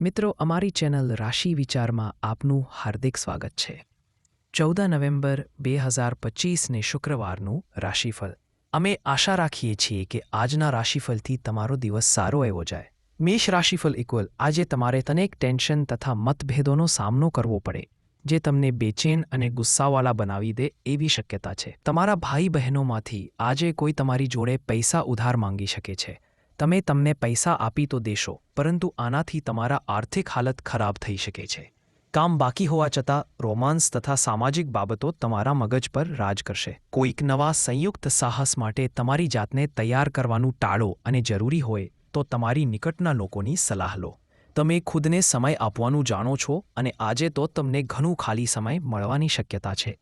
મિત્રો, અમારી ચેનલ રાશિ વિચારમાં આપનું હાર્દિક સ્વાગત છે. ચૌદ નવેમ્બર બે હજાર પચીસને શુક્રવારનું રાશિફળ. અમે આશા રાખીએ છીએ કે આજના રાશિફળથી તમારો દિવસ સારો એવો જાય. મેષ રાશિફળ ઇક્વલ આજે તમારે તનેક ટેન્શન તથા મતભેદોનો સામનો કરવો પડે, જે તમને બેચેન અને ગુસ્સાવાળા બનાવી દે એવી શક્યતા છે. તમારા ભાઈ બહેનોમાંથી આજે કોઈ તમારી જોડે પૈસા ઉધાર માંગી શકે છે. તમે તમને પૈસા આપી તો દેશો, પરંતુ આનાથી તમારા આર્થિક હાલત ખરાબ થઈ શકે છે. કામ બાકી હોવા છતાં, રોમાન્સ તથા સામાજિક બાબતો તમારા મગજ પર રાજ કરશે. કોઈક નવા સંયુક્ત સાહસ માટે તમારી જાતને તૈયાર કરવાનું ટાળો અને જરૂરી હોય તો તમારી નિકટના લોકોની સલાહ લો. તમે ખુદને સમય આપવાનું જાણો છો અને આજે તો તમને ઘણું ખાલી સમય મળવાની શક્યતા છે.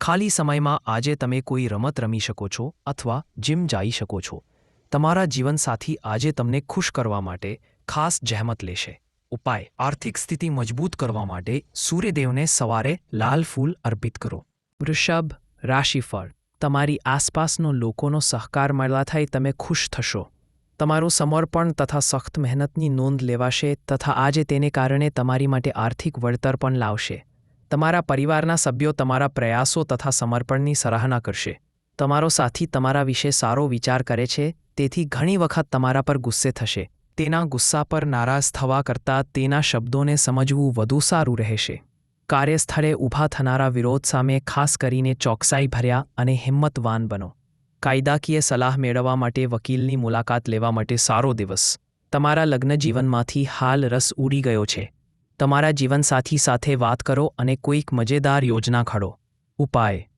ખાલી સમયમાં આજે તમે કોઈ રમત રમી શકો છો અથવા જીમ જઈ શકો છો. તમારા જીવનસાથી આજે તમને ખુશ કરવા માટે ખાસ જહેમત લેશે. ઉપાય, આર્થિક સ્થિતિ મજબૂત કરવા માટે સૂર્યદેવને સવારે લાલ ફૂલ અર્પિત કરો. વૃષભ, રાશિફળ, તમારી આસપાસનો લોકોનો સહકાર મળવા થાય તમે ખુશ થશો. તમારું સમર્પણ તથા સખ્ત મહેનતની નોંધ લેવાશે તથા આજે તેને કારણે તમારી માટે આર્થિક વળતર પણ લાવશે. તમારા પરિવારના સભ્યો તમારા પ્રયાસો તથા સમર્પણની સરાહના કરશે. તમારો સાથી તમારા વિશે સારો વિચાર કરે છે તેથી ઘણી વખત તમારા પર ગુસ્સે થશે. તેના ગુસ્સા પર નારાજ થવા કરતાં તેના શબ્દોને સમજવું વધુ સારું રહેશે. કાર્યસ્થળે ઊભા થનારા વિરોધ સામે ખાસ કરીને ચોકસાઈ ભર્યા અને હિંમતવાન બનો. કાયદાકીય સલાહ મેળવવા માટે વકીલની મુલાકાત લેવા માટે સારો દિવસ. તમારા લગ્ન જીવનમાંથી હાલ રસ ઉડી ગયો છે. તમારા જીવનસાથી સાથે વાત કરો અને કોઈક મજેદાર યોજના ઘડો. ઉપાય.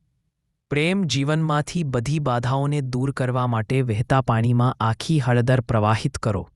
પ્રેમ જીવનમાંથી બધી બાધાઓને દૂર કરવા માટે વહેતા પાણીમાં આખી હળદર પ્રવાહિત કરો.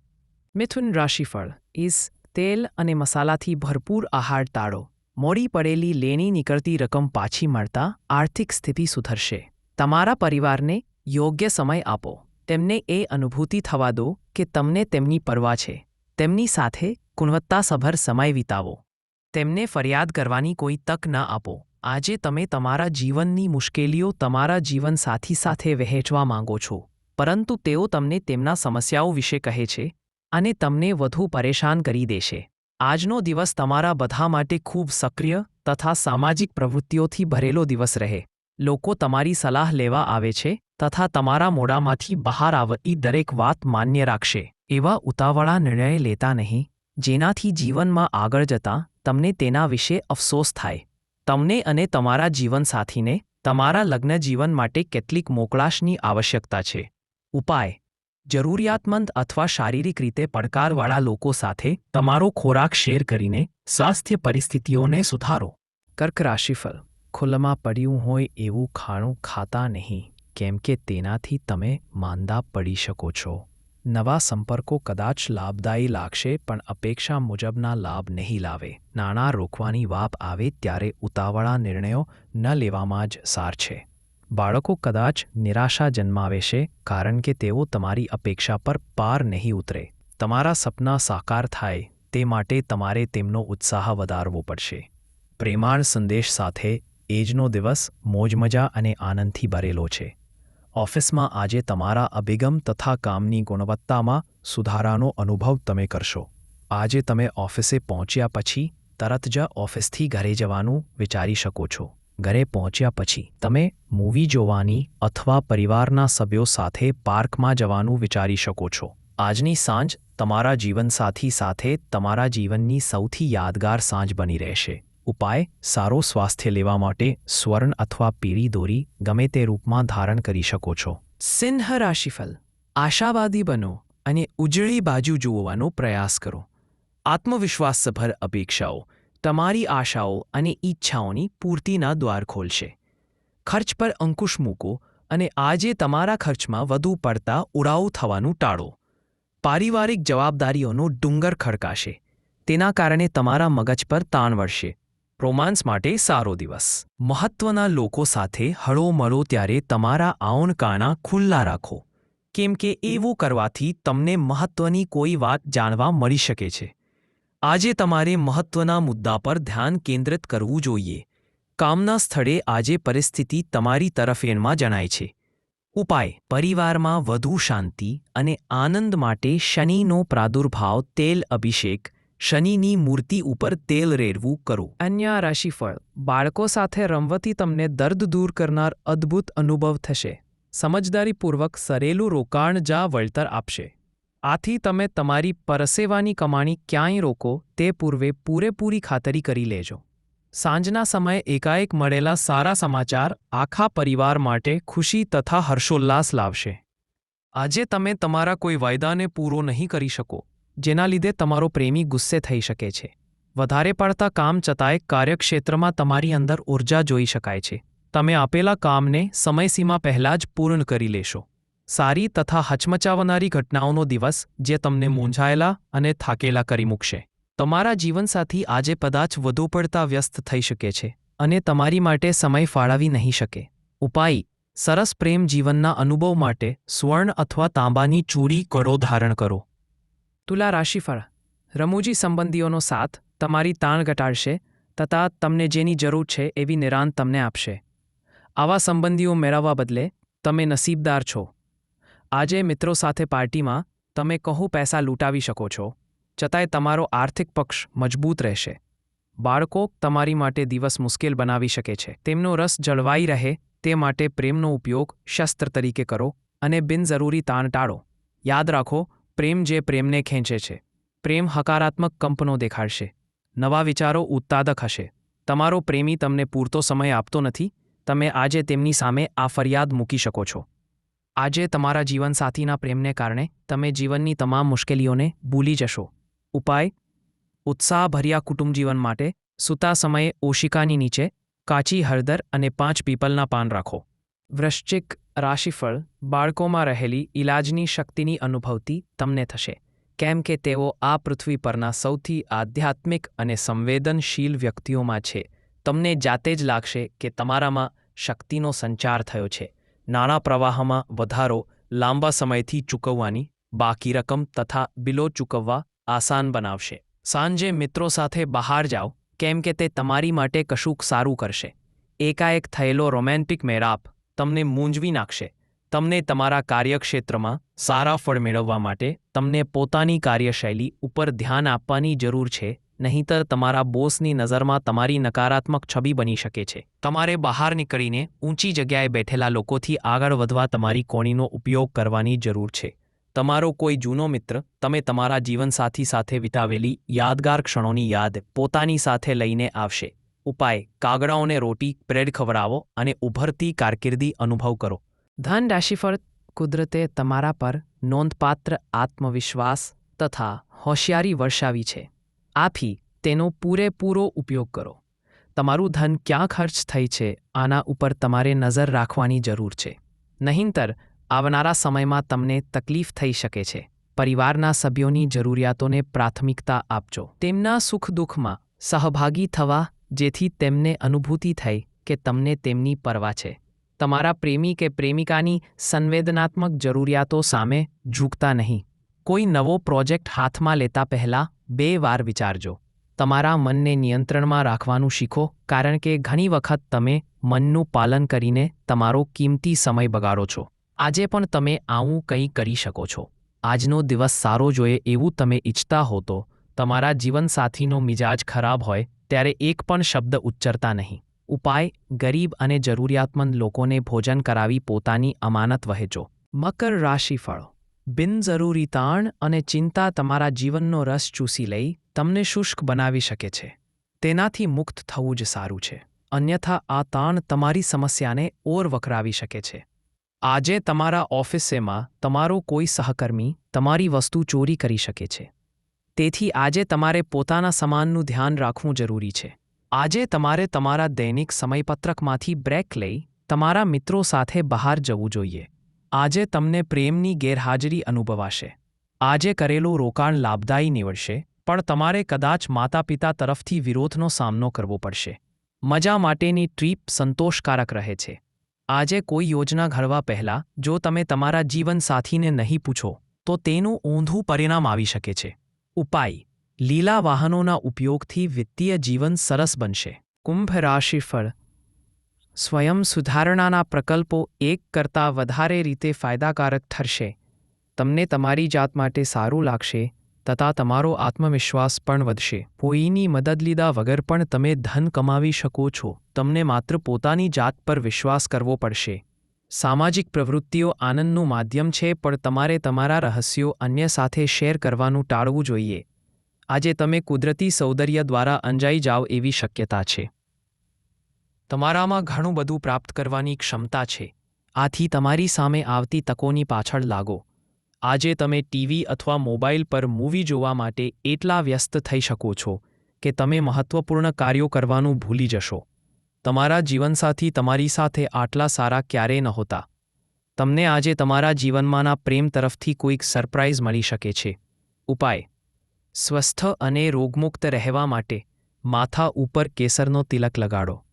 મિથુન રાશિફળ. ઇસ તેલ અને મસાલાથી ભરપૂર આહાર તાળો મોડી પડેલી લેણી નીકળતી રકમ પાછી મળતા આર્થિક સ્થિતિ સુધરશે. તમારા પરિવારને યોગ્ય સમય આપો. તેમને એ અનુભૂતિ થવા દો કે તમને તેમની પરવા છે. તેમની સાથે ગુણવત્તાસભર સમય વિતાવો. તેમને ફરિયાદ કરવાની કોઈ તક ન આપો. આજે તમે તમારા જીવનની મુશ્કેલીઓ તમારા જીવનસાથી સાથે વહેંચવા માંગો છો, પરંતુ તેઓ તમને તેમના સમસ્યાઓ વિશે કહે છે અને તમને વધુ પરેશાન કરી દેશે. આજનો દિવસ તમારા બધા માટે ખૂબ સક્રિય તથા સામાજિક પ્રવૃત્તિઓથી ભરેલો દિવસ રહે. લોકો તમારી સલાહ લેવા આવે છે તથા તમારા મોડામાંથી બહાર આવતી દરેક વાત માન્ય રાખશે. એવા ઉતાવળા નિર્ણય લેતા નહીં, જેનાથી જીવનમાં આગળ જતાં તમને તેના વિશે અફસોસ થાય. તમને અને તમારા જીવનસાથીને તમારા લગ્ન જીવન માટે કેટલીક મોકળાશની આવશ્યકતા છે. ઉપાય. જરૂરિયાતમંદ અથવા શારીરિક રીતે પડકારવાળા લોકો સાથે તમારો ખોરાક શેર કરીને સ્વાસ્થ્ય પરિસ્થિતિઓને સુધારો. કર્ક રાશિફળ. ખુલ્લામાં પડ્યું હોય એવું ખાણું ખાતા નહીં, કેમ કે તેનાથી તમે માંદા પડી શકો છો. નવા સંપર્કો કદાચ લાભદાયી લાગશે, પણ અપેક્ષા મુજબના લાભ નહીં લાવે. નાણાં રોકવાની વાપ આવે ત્યારે ઉતાવળા નિર્ણયો ન લેવામાં જ સાર છે. બાળકો કદાચ નિરાશા જન્માવે છે, કારણ કે તેઓ તમારી અપેક્ષા પર પાર નહીં ઉતરે. તમારા સપના સાકાર થાય, તે માટે તમારે તેમનો ઉત્સાહ વધારવો પડશે. પ્રેમાળ સંદેશ સાથે, એજનો દિવસ મોજમજા અને આનંદથી ભરેલો છે. ઓફિસમાં આજે તમારા અભિગમ તથા કામની ગુણવત્તામાં સુધારાનો અનુભવ તમે કરશો. આજે તમે ઓફિસે પહોંચ્યા પછી તરત જ ઓફિસથી ઘરે જવાનું વિચારી શકો છો. ઘરે પહોંચ્યા પછી તમે મૂવી જોવાની અથવા પરિવારના સભ્યો સાથે પાર્કમાં જવાનું વિચારી શકો છો. આજની સાંજ તમારા જીવનસાથી સાથે તમારા જીવનની સૌથી યાદગાર સાંજ બની રહેશે. ઉપાય સારો સ્વાસ્થ્ય લેવા માટે સ્વર્ણ અથવા પીળી દોરી ગમે તે રૂપમાં ધારણ કરી શકો છો. સિંહ રાશિફલ આશાવાદી બનો અને ઉજળી બાજુ જોવાનો પ્રયાસ કરો. આત્મવિશ્વાસભર અપેક્ષાઓ, તમારી આશાઓ અને ઈચ્છાઓની પૂર્તિના દ્વાર ખોલશે. ખર્ચ પર અંકુશ મૂકો અને આજે તમારા ખર્ચમાં વધુ પડતા ઉડાઉ થવાનું ટાળો. પારિવારિક જવાબદારીઓનો ડુંગર ખડકાશે. તેના કારણે તમારા મગજ પર તાણ વળશે. રોમાન્સ માટે સારો દિવસ. મહત્વના લોકો સાથે હળો મળો ત્યારે તમારા આઉનકાણા ખુલ્લા રાખો. કેમ કે એવું કરવાથી તમને મહત્વની કોઈ વાત જાણવા મળી શકે છે. આજે તમારે મહત્વના મુદ્દા પર ધ્યાન કેન્દ્રિત કરવું જોઈએ. કામના સ્થળે આજે પરિસ્થિતિ તમારી તરફેણમાં જણાય છે. ઉપાય, પરિવારમાં વધુ શાંતિ અને આનંદ માટે શનિનો પ્રાદુર્ભાવ, તેલ અભિષેક શનિની મૂર્તિ ઉપર તેલ રેડવું કરો. અન્ય રાશિફળ. બાળકો સાથે રમવાથી તમને દર્દ દૂર કરનાર અદ્ભુત અનુભવ થશે. સમજદારીપૂર્વક સરેલું રોકાણ જા વળતર આપશે. આથી તમે તમારી પરસેવાની કમાણી ક્યાંય રોકો તે પૂર્વે પૂરેપૂરી ખાતરી કરી લેજો. સાંજના સમયે એકાએક મળેલા સારા સમાચાર આખા પરિવાર માટે ખુશી તથા હર્ષોલ્લાસ લાવશે. આજે તમે તમારા કોઈ વાયદાને પૂરો નહીં કરી શકો. જેના લીધે તમારો પ્રેમી ગુસ્સે થઈ શકે છે. વધારે પડતા કામ છતાંય કાર્યક્ષેત્રમાં તમારી અંદર ઊર્જા જોઈ શકાય છે. તમે આપેલા કામને સમયસીમા પહેલાં જ પૂર્ણ કરી લેશો. સારી તથા હચમચાવનારી ઘટનાઓનો દિવસ, જે તમને મૂંઝાયેલા અને થાકેલા કરી મૂકશે. તમારા જીવનસાથી આજે કદાચ વધુ પડતા વ્યસ્ત થઈ શકે છે અને તમારી માટે સમય ફાળવી નહીં શકે. ઉપાય, સરસ પ્રેમ જીવનના અનુભવ માટે સ્વર્ણ અથવા તાંબાની ચૂડી કરો ધારણ કરો. તુલા રાશિફળ, રમૂજી સંબંધીઓનો સાથ તમારી તાણ ઘટાડશે તથા તમને જેની જરૂર છે એવી નિરાંત તમને આપશે. આવા સંબંધીઓ મેળવવા બદલે તમે નસીબદાર છો. આજે મિત્રો સાથે પાર્ટીમાં તમે કહું પૈસા લૂંટાવી શકો છો, છતાંય તમારો આર્થિક પક્ષ મજબૂત રહેશે. બાળકો તમારી માટે દિવસ મુશ્કેલ બનાવી શકે છે. તેમનો રસ જળવાઈ રહે તે માટે પ્રેમનો ઉપયોગ શસ્ત્ર તરીકે કરો અને બિનજરૂરી તાણ ટાળો. યાદ રાખો પ્રેમ જે પ્રેમને ખેંચે છે. પ્રેમ હકારાત્મક કંપનો દેખાડશે. નવા વિચારો ઉત્તાદક હશે. તમારો પ્રેમી તમને પૂરતો સમય આપતો નથી. તમે આજે તેમની સામે આ ફરિયાદ મૂકી શકો છો. આજે તમારા જીવનસાથીના પ્રેમને કારણે તમે જીવનની તમામ મુશ્કેલીઓને ભૂલી જશો. ઉપાય, ઉત્સાહભર્યા કુટુંબ જીવન માટે સૂતા સમયે ઓશિકાની નીચે કાચી હળદર અને પાંચ પીપલના પાન રાખો. વૃશ્ચિક રાશિફળ બાળકોમાં રહેલી ઇલાજની શક્તિની અનુભવતી તમને થશે. કેમ કે તેઓ આ પૃથ્વી પરના સૌથી આધ્યાત્મિક અને સંવેદનશીલ વ્યક્તિઓમાં છે. તમને જાતે જ લાગશે કે તમારામાં શક્તિનો સંચાર થયો છે. નાણાં પ્રવાહમાં વધારો લાંબા સમયથી ચૂકવવાની બાકી રકમ તથા બિલો ચૂકવવા આસાન બનાવશે. સાંજે મિત્રો સાથે બહાર જાઓ, કેમ કે તે તમારી માટે કશુંક સારું કરશે. એકાએક થયેલો રોમેન્ટિક મેળાપ તમને મૂંઝવી નાખશે. તમને તમારા કાર્યક્ષેત્રમાં સારા ફળ મેળવવા માટે તમને પોતાની કાર્યશૈલી ઉપર ધ્યાન આપવાની જરૂર છે, નહીંતર તમારા બોસની નજરમાં તમારી નકારાત્મક છબી બની શકે છે. તમારે બહાર નીકળીને ઊંચી જગ્યાએ બેઠેલા લોકોથી આગળ વધવા તમારી કોણીનો ઉપયોગ કરવાની જરૂર છે. તમારો કોઈ જૂનો મિત્ર તમે તમારા જીવનસાથી સાથે વિતાવેલી યાદગાર ક્ષણોની યાદ પોતાની સાથે લઈને આવશે. ઉપાય, કાગડાઓને રોટી, બ્રેડ ખવડાવો અને ઉભરતી કારકિર્દી અનુભવ કરો. ધન રાશિફળ કુદરતે તમારા પર નોંધપાત્ર આત્મવિશ્વાસ તથા હોશિયારી વર્ષાવી છે. આથી તેનો પૂરેપૂરો ઉપયોગ કરો. તમારું ધન ક્યાં ખર્ચ થઈ છે આના ઉપર તમારે નજર રાખવાની જરૂર છે. નહીંતર, આવનારા સમયમાં તમને તકલીફ થઈ શકે છે. પરિવારના સભ્યોની જરૂરિયાતોને પ્રાથમિકતા આપજો. તેમના સુખ દુઃખમાં સહભાગી થવા જેથી તેમને અનુભૂતિ થઈ કે તમને તેમની પરવા છે. તમારા પ્રેમી કે પ્રેમિકાની સંવેદનાત્મક જરૂરિયાતો સામે ઝૂકતા નહીં. કોઈ નવો પ્રોજેક્ટ હાથમાં લેતા પહેલાં બે વાર વિચારજો. તમારા મનને નિયંત્રણમાં રાખવાનું શીખો, કારણ કે ઘણી વખત તમે મનનું પાલન કરીને તમારો કિંમતી સમય બગાડો છો. આજે પણ તમે આવું કંઈ કરી શકો છો. આજનો દિવસ સારો જોઈએ એવું તમે ઈચ્છતા હો તો તમારા જીવનસાથીનો મિજાજ ખરાબ હોય ત્યારે એક પણ શબ્દ ઉચ્ચરતા નહીં. ઉપાય, ગરીબ અને જરૂરિયાતમંદ લોકોને ભોજન કરાવી પોતાની અમાનત વહેંચો મકર રાશિફળો બિનજરૂરી તાણ અને ચિંતા તમારા જીવનનો રસ ચૂસી લઈ તમને શુષ્ક બનાવી શકે છે. તેનાથી મુક્ત થવું જ સારું છે. અન્યથા આ તાણ તમારી સમસ્યાને ઓર વકરાવી શકે છે. આજે તમારા ઓફિસેમાં તમારો કોઈ સહકર્મી તમારી વસ્તુ ચોરી કરી શકે છે. તેથી આજે તમારે પોતાના સમાનનું ધ્યાન રાખવું જરૂરી છે. આજે તમારે તમારા દૈનિક સમયપત્રકમાંથી બ્રેક લઈ તમારા મિત્રો સાથે બહાર જવું જોઈએ. આજે તમને પ્રેમની ગેરહાજરી અનુભવાશે. આજે કરેલું રોકાણ લાભદાયી નીવડશે, પણ તમારે કદાચ માતા પિતા તરફથી વિરોધનો સામનો કરવો પડશે. મજા માટેની ટ્રીપ સંતોષકારક રહે છે. આજે કોઈ યોજના ઘડવા પહેલાં જો તમે તમારા જીવનસાથીને નહીં પૂછો, તો તેનું ઊંધું પરિણામ આવી શકે છે. ઉપાય. લીલા વાહનોના ઉપયોગથી વિત્તીય જીવન સરસ બનશે. કુંભ રાશિફળ સ્વયં સુધારણાના પ્રકલ્પો એક કરતાં વધારે રીતે ફાયદાકારક ઠરશે. તમને તમારી જાત માટે સારું લાગશે, તથા તમારો આત્મવિશ્વાસ પણ વધશે. કોઈની મદદ લીધા વગર પણ તમે ધન કમાવી શકો છો. તમને માત્ર પોતાની જાત પર વિશ્વાસ કરવો પડશે. સામાજિક પ્રવૃત્તિઓ આનંદનું માધ્યમ છે, પણ તમારે તમારા રહસ્યો અન્ય સાથે શેર કરવાનું ટાળવું જોઈએ. આજે તમે કુદરતી સૌંદર્ય દ્વારા અંજાઈ જાઓ એવી શક્યતા છે. તમારામાં ઘણું બધું પ્રાપ્ત કરવાની ક્ષમતા છે. આથી તમારી સામે આવતી તકોની પાછળ લાગો. આજે તમે ટીવી અથવા મોબાઈલ પર મૂવી જોવા માટે એટલા વ્યસ્ત થઈ શકો છો કે તમે મહત્વપૂર્ણ કાર્યો કરવાનું ભૂલી જશો. તમારા જીવનસાથી તમારી સાથે આટલા સારા ક્યારેય નહોતા. તમને આજે તમારા જીવનમાંના પ્રેમ તરફથી કોઈક સરપ્રાઇઝ મળી શકે છે. ઉપાય. સ્વસ્થ અને રોગમુક્ત રહેવા માટે માથા ઉપર કેસરનો તિલક લગાડો.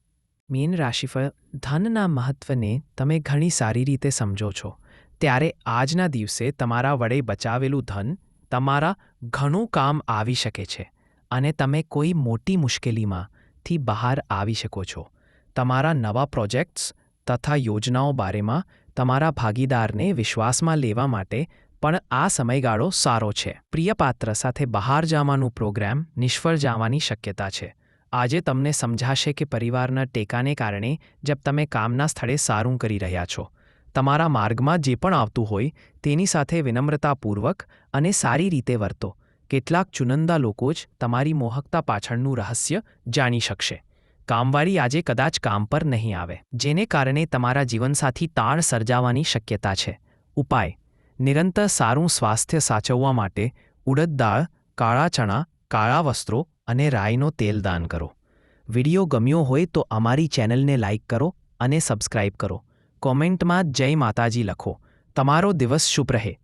મીન રાશિફળ, ધનના મહત્વને તમે ઘણી સારી રીતે સમજો છો. ત્યારે આજના દિવસે તમારા વડે બચાવેલું ધન તમારા ઘણું કામ આવી શકે છે અને તમે કોઈ મોટી મુશ્કેલીમાંથી બહાર આવી શકો છો. તમારા નવા પ્રોજેક્ટ્સ તથા યોજનાઓ બારેમાં તમારા ભાગીદારને વિશ્વાસમાં લેવા માટે પણ આ સમયગાળો સારો છે. પ્રિય પાત્ર સાથે બહાર જવાનું પ્રોગ્રામ નિષ્ફળ જવાની શક્યતા છે. આજે તમને સમજાશે કે પરિવારના ટેકાને કારણે જબ તમે કામના સ્થળે સારું કરી રહ્યા છો. તમારા માર્ગમાં જે પણ આવતું હોય તેની સાથે વિનમ્રતાપૂર્વક અને સારી રીતે વર્તો. કેટલાક ચુનંદા લોકો જ તમારી મોહકતા પાછળનું રહસ્ય જાણી શકશે. કામવાળી આજે કદાચ કામ પર નહીં આવે, જેને કારણે તમારા જીવનસાથી તાણ સર્જાવાની શક્યતા છે. ઉપાય. નિરંતર સારું સ્વાસ્થ્ય સાચવવા માટે ઉડદ દાળ, કાળા ચણા, કાળા વસ્ત્રો અને રાઈનો તેલ દાન કરો. વિડિયો ગમ્યો હોય તો અમારી ચેનલને લાઇક કરો અને સબસ્ક્રાઇબ કરો. કોમેન્ટમાં જય માતાજી લખો. તમારો દિવસ શુભ રહે.